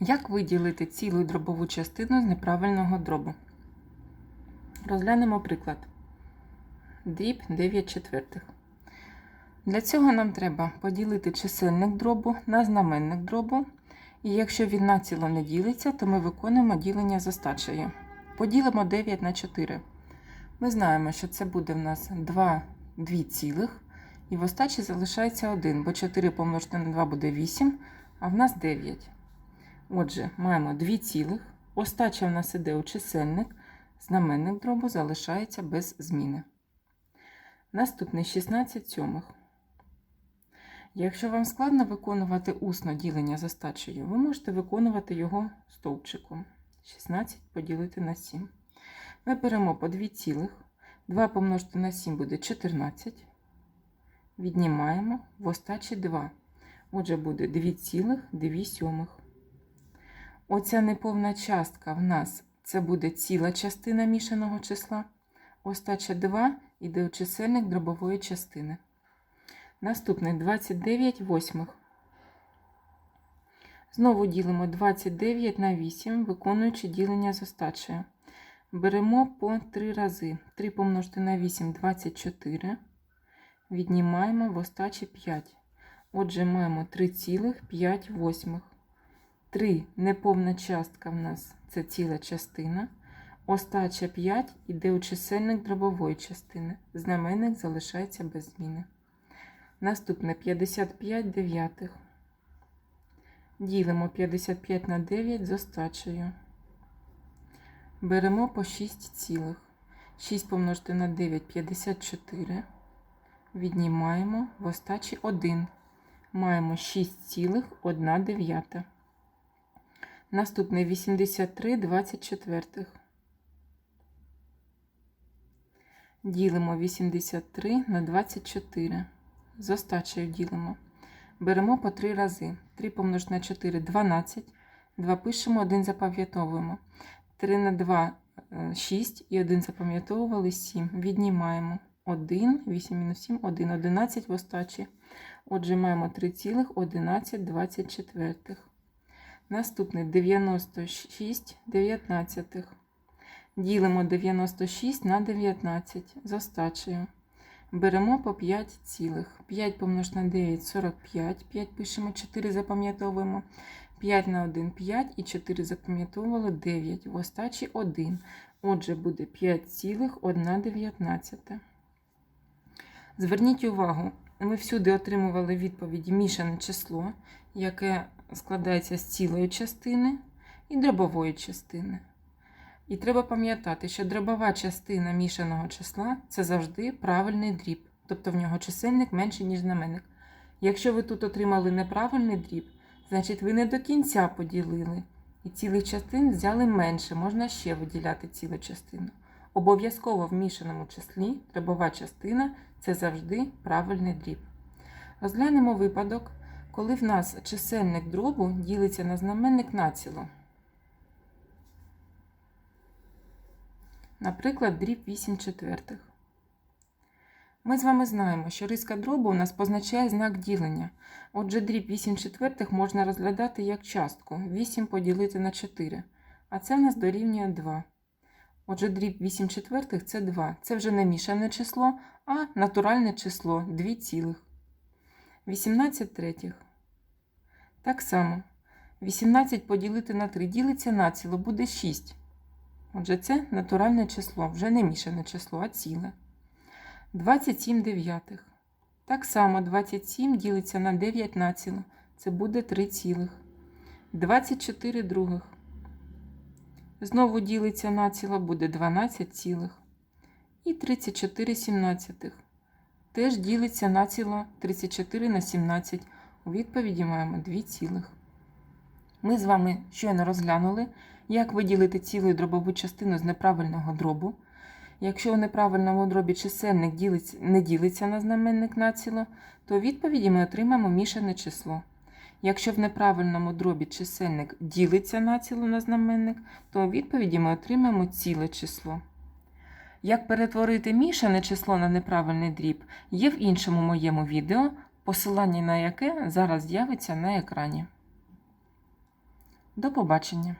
Як виділити цілу дробову частину з неправильного дробу? Розглянемо приклад. Дріб 9 четвертих. Для цього нам треба поділити чисельник дробу на знаменник дробу. І якщо він націло не ділиться, то ми виконуємо ділення за стачею. Поділимо 9 на 4. Ми знаємо, що це буде в нас 2, 2 цілих. І в остачі залишається 1, бо 4 помножити на 2 буде 8, а в нас 9. Отже, маємо 2 цілих. Остача в нас іде у чисельник, знаменник дробу залишається без зміни. Наступний 16 сьомих. Якщо вам складно виконувати усно ділення за стачею, ви можете виконувати його стовпчиком. 16 поділити на 7. Ми беремо по 2 цілих. 2 помножити на 7 буде 14. Віднімаємо в остачі 2. Отже, буде 2 цілих 2 сьомих. Оця неповна частка в нас це буде ціла частина мішаного числа. Остача 2 іде у чисельник дробової частини. Наступний 29 восьмих. Знову ділимо 29 на 8, виконуючи ділення з остачею. Беремо по 3 рази. 3 помножити на 8 24. Віднімаємо в остачі 5. Отже, маємо 3,5 восьмих. 3 неповна частка в нас це ціла частина. Остача 5 іде у чисельник дробової частини. Знаменник залишається без зміни. Наступне 55 дев'ятих. Ділимо 55 на 9 з остачею. Беремо по 6 цілих. 6 помножити на 9 54. Віднімаємо в остачі 1. Маємо 6 цілих 1 дев'ята. Наступне 83 24. Ділимо 83 на 24. З остачею ділимо. Беремо по 3 рази. 3 помножити на 4 12. 2 пишемо, 1 запам'ятовуємо. 3 на 2 6 і 1 запам'ятовували 7. Віднімаємо 1, 8 мінус 7, 1, 11 в остачі. Отже, маємо 3,11 24. Наступне 96 19. Ділимо 96 на 19 з остачею. Беремо по 5 цілих. 5 помножити на 9 45. 5 пишемо, 4 запам'ятовуємо. 5 на 1 5 і 4 запам'ятовували 9. В остачі 1. Отже, буде 5 цілих 1 19. Зверніть увагу, ми всюди отримували відповіді мішане число, яке складається з цілої частини і дробової частини. І треба пам'ятати, що дробова частина мішаного числа це завжди правильний дріб, тобто в нього чисельник менший, ніж знаменник. Якщо ви тут отримали неправильний дріб, значить ви не до кінця поділили. І цілих частин взяли менше, можна ще виділяти цілу частину. Обов'язково в мішаному числі дробова частина це завжди правильний дріб. Розглянемо випадок, коли в нас чисельник дробу ділиться на знаменник націло. Наприклад, дріб 8 четвертих. Ми з вами знаємо, що риска дробу у нас позначає знак ділення. Отже, дріб 8 четвертих можна розглядати як частку 8 поділити на 4, а це в нас дорівнює 2. Отже, дріб 8 четвертих це 2. Це вже не мішане число, а натуральне число 2 цілих. 18 третіх. Так само. 18 поділити на 3 ділиться націло, буде 6. Отже, це натуральне число, вже не мішане число, а ціле. 27 дев'ятих. Так само 27 ділиться на 9 націло. Це буде 3 цілих. 24 других. Знову ділиться націло, буде 12 цілих. І 34 сімнадцятих. Теж ділиться націло 34 на 17. У відповіді маємо 2 цілих. Ми з вами щойно розглянули, як виділити цілу дробову частину з неправильного дробу. Якщо у неправильному дробі чисельник ділиться, не ділиться на знаменник націло, то у відповіді ми отримаємо мішане число. Якщо в неправильному дробі чисельник ділиться націло на знаменник, то у відповіді ми отримаємо ціле число. Як перетворити мішане число на неправильний дріб, є в іншому моєму відео, посилання на яке зараз з'явиться на екрані. До побачення!